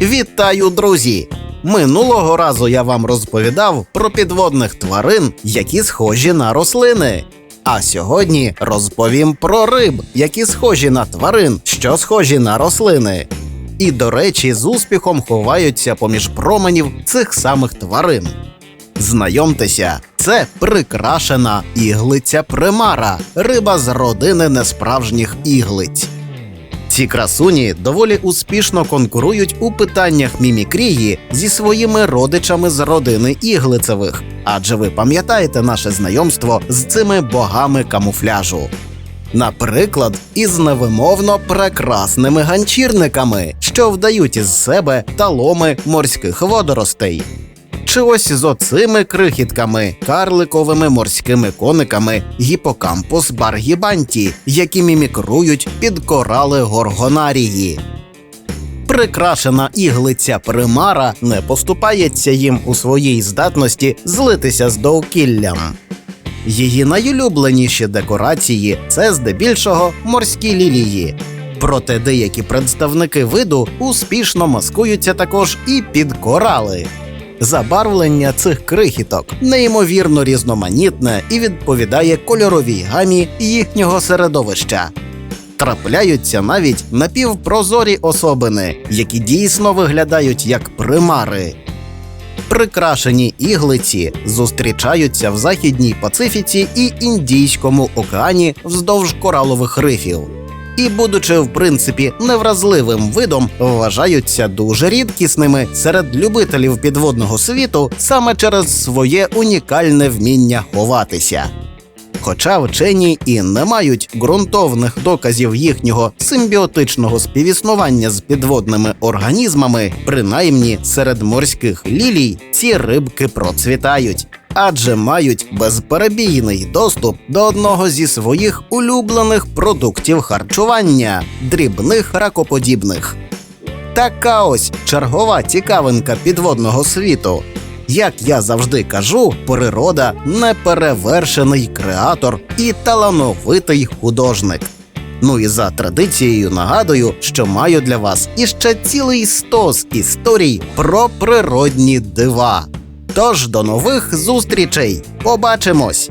Вітаю, друзі! Минулого разу я вам розповідав про підводних тварин, які схожі на рослини. А сьогодні розповім про риб, які схожі на тварин, що схожі на рослини. І, до речі, з успіхом ховаються поміж променів цих самих тварин. Знайомтеся, це прикрашена іглиця примара, риба з родини несправжніх іглиць. Ці красуні доволі успішно конкурують у питаннях мімікрії зі своїми родичами з родини іглицевих, адже ви пам'ятаєте наше знайомство з цими богами камуфляжу. Наприклад, із невимовно прекрасними ганчірниками, що вдають із себе таломи морських водоростей. Чи ось з оцими крихітками, карликовими морськими кониками гіпокампус баргібанті, які мімікрують під корали горгонарії. Прикрашена іглиця примара не поступається їм у своїй здатності злитися з довкіллям. Її найулюбленіші декорації це здебільшого морські лілії. Проте деякі представники виду успішно маскуються також і під корали. Забарвлення цих крихіток неймовірно різноманітне і відповідає кольоровій гамі їхнього середовища. Трапляються навіть напівпрозорі особини, які дійсно виглядають як примари. Прикрашені іглиці зустрічаються в Західній Пацифіці і Індійському океані вздовж коралових рифів. І, будучи в принципі невразливим видом, вважаються дуже рідкісними серед любителів підводного світу саме через своє унікальне вміння ховатися. Хоча вчені і не мають ґрунтовних доказів їхнього симбіотичного співіснування з підводними організмами, принаймні серед морських лілій ці рибки процвітають, адже мають безперебійний доступ до одного зі своїх улюблених продуктів харчування дрібних ракоподібних. Така ось чергова цікавинка підводного світу. Як я завжди кажу, природа неперевершений креатор і талановитий художник. Ну і за традицією нагадую, що маю для вас іще цілий стос історій про природні дива. Тож до нових зустрічей! Побачимось!